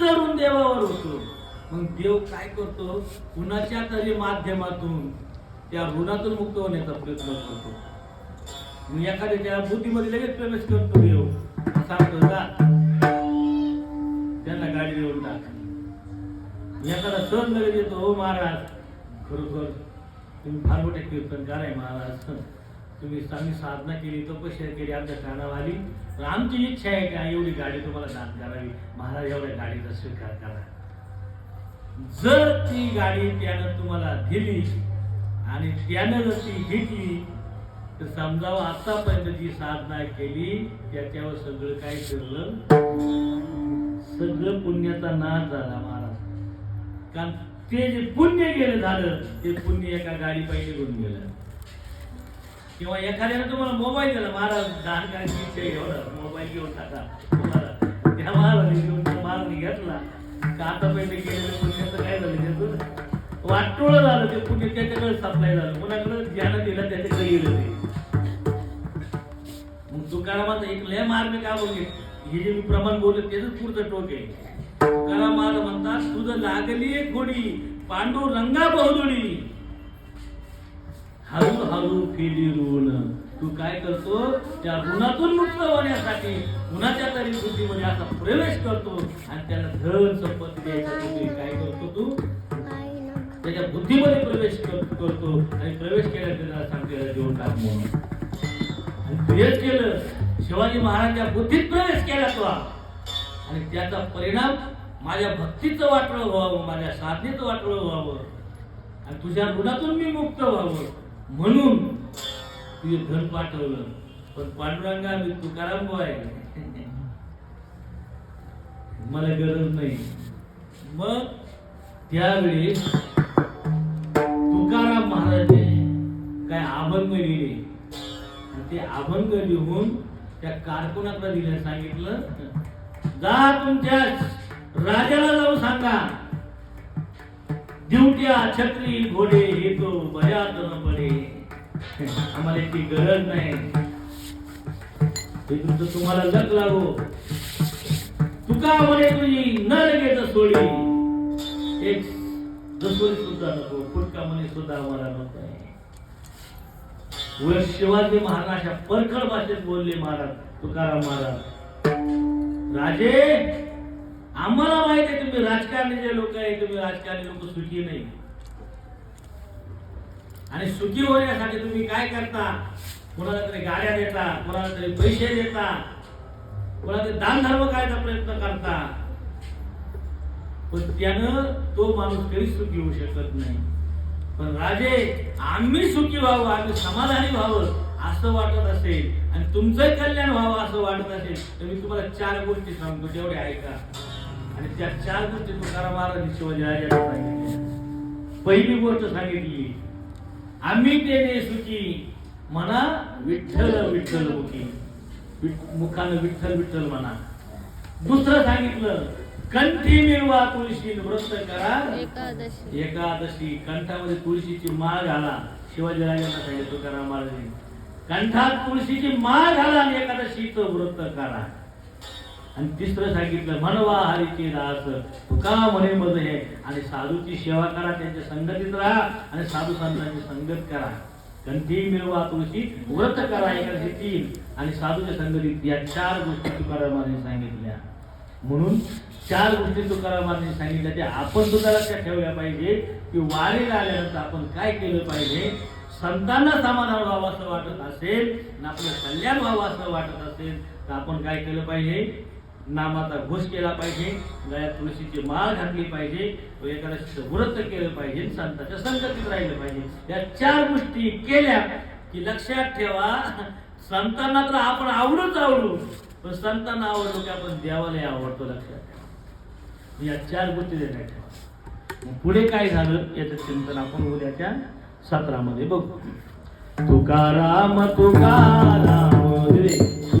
तरुण देवावर होतो. मग देव काय करतो? कुणाच्या तरी माध्यमातून त्या ऋणातून मुक्त होण्याचा प्रयत्न करतो. मग एखाद्या त्या बुद्धीमध्ये लगेच प्रवेश करतो देव. सांगतो जा. त्यांना गाडी देऊन टाक. एखादा सण लगेच येतो हो महाराज खरोखर तुम्ही फार मोठे कीर्तनकार आहे महाराज. तुम्ही आम्ही साधना केली तपश्चर्या केली आमच्या कानावर आली. तर आमची इच्छा आहे का एवढी गाडी तुम्हाला दान करावी? महाराज एवढ्या गाडीचा स्वीकार करा. जर ती गाडी त्यानं तुम्हाला दिली आणि त्यानं जर ती घेतली तर समजावं आतापर्यंत जी साधना केली त्याच्यावर सगळं काय फिरलं सगळं पुण्याचा नाश झाला महाराज. कारण ते जे पुण्य गेलं झालं ते पुण्य एका गाडी पाहिजे घेऊन गेलं. किंवा एखाद्याने तुम्हाला मोबाईल दिला महाराज दान करायची इच्छा एवढं मोबाईल घेऊन टाका तुम्हाला त्या महाराज घेऊन तो महाराज घेतला. का आता पहिले गेलेलं पुण्याचं काय झालं त्याचं वाटोळं झालं ते पुण्य त्याच्याकडे सप्लाय झालं. कुणाकडे ज्यानं दिलं त्याच्याकडे गेलं ते. मग तुकारामाचा एक लय मार्ग का बोलले हे जे मी प्रमाण बोलले त्याच पुढचं टोक आहे. तुकारामाला म्हणतात तुझं लागली एक गोडी पांडू रंगा बहुदुडी हळू हळू फेली ऋण तू काय करतो? त्या ऋणातून मुक्त होण्यासाठी कुणाच्या तरी बुद्धीमध्ये असा प्रवेश करतो आणि त्याला धन संपत्ती द्यायसाठी काय करतो तू? त्याच्या बुद्धीमध्ये प्रवेश करतो आणि प्रवेश केला त्याला सांगते देऊन टाक म्हणून. आणि तू केलं. शिवाजी महाराजांच्या बुद्धीत प्रवेश केला तो. आणि त्याचा परिणाम माझ्या भक्तीचं वाटलं व्हावं माझ्या साधनेचं वाटलं व्हावं. आणि तुझ्या ऋणातून मी मुक्त व्हावं. म्हणून तुझे धन पाठवलं. पण पांडुरंगा मी तुकाराम आहे. मला गरज नाही. मग त्यावेळी तुकाराम महाराजांनी काय अभंग लिहिले. ते अभंग लिहून त्या कारकुनाकडे दिलं सांगितलं. जा तुमच्या राजाला जाऊन सांगा. दिवट्या छत्री घोडे हे तो आम्हाला याची गरज नाही. हे तुमचं तुम्हाला लग लागो तुका म्हणे तुझी न लगेच सोडी. एक जसोरी सुद्धा नको फुटका म्हणे सुद्धा आम्हाला नको. व शिवाजी महाराजाच्या परखड भाषेत बोलले महाराज तुकाराम महाराज. राजे आम्हाला माहीत आहे तुम्ही राजकारणी जे लोक आहे तुम्ही राजकारणी लोक सुखी नाही. आणि सुखी होण्यासाठी तुम्ही काय करता? कोणाला तरी गाड्या देता कोणाला तरी पैसे देता कोणाला तरी दान धर्म करायचा प्रयत्न करता. पण त्यानं तो माणूस कधी सुखी होऊ शकत नाही. पण राजे आम्ही सुखी व्हावं आम्ही समाधानी व्हावं असं वाटत असेल आणि तुमचं कल्याण व्हावं असं वाटत असेल तर मी तुम्हाला चार गोष्टी सांगतो तेवढे ऐका. आणि त्या चार गोष्टी तुकाराम महाराज शिवाजी राजाला सांगितल्या पहिली गोष्ट सांगितली आम्ही तेने सुखी. म्हणा विठ्ठल विठ्ठल मुखी विठ- मुखानं विठ्ठल विठ्ठल म्हणा. दुसरं सांगितलं कंठी मिळवा तुळशी व्रत करा. एकादशी. एकादशी. कंठामध्ये तुळशीची माळ घाला. शिवाजी राजांना सांगितलं तुकाराम महाराजांनी. कंठात तुळशीची माळ घाला आणि एकादशीचं व्रत करा. आणि तिसरं सांगितलं म्हणवा हरीचे दास तुका म्हणे मज हे. आणि साधूची सेवा करा त्यांच्या संगतीत राहा आणि साधू संतांची संगत करा. कंठी मिळवा तुळशी व्रत करा एकादशी तीन आणि साधूच्या संगतीत या चार गोष्टी तुकारामाने सांगितल्या. म्हणून चार गोष्टी तुकारामांनी सांगितल्या त्या आपण सुद्धा लक्षात ठेवल्या पाहिजे की वारीला आल्यानंतर आपण काय केलं पाहिजे? संतांना समाधान व्हावं असं वाटत असेल आणि आपलं कल्याण व्हावं असं वाटत असेल तर आपण काय केलं पाहिजे? नामाचा घोष केला पाहिजे गळ्यात तुळशीची माळ घातली पाहिजे व एखाद्या व्रत केलं पाहिजे संतांच्या संगतीत राहिलं पाहिजे. या चार गोष्टी केल्या की लक्षात ठेवा संतांना तर आपण आवडूच आवडू पण संतांना आवडलो की आपण देवाला आवडतो लक्षात ठेवा. या चार गोष्टी देण्यात ठेवा. मग पुढे काय झालं याचं चिंतन आपण उद्याच्या सत्रामध्ये बघू. तुकाराम तुकाराम रे.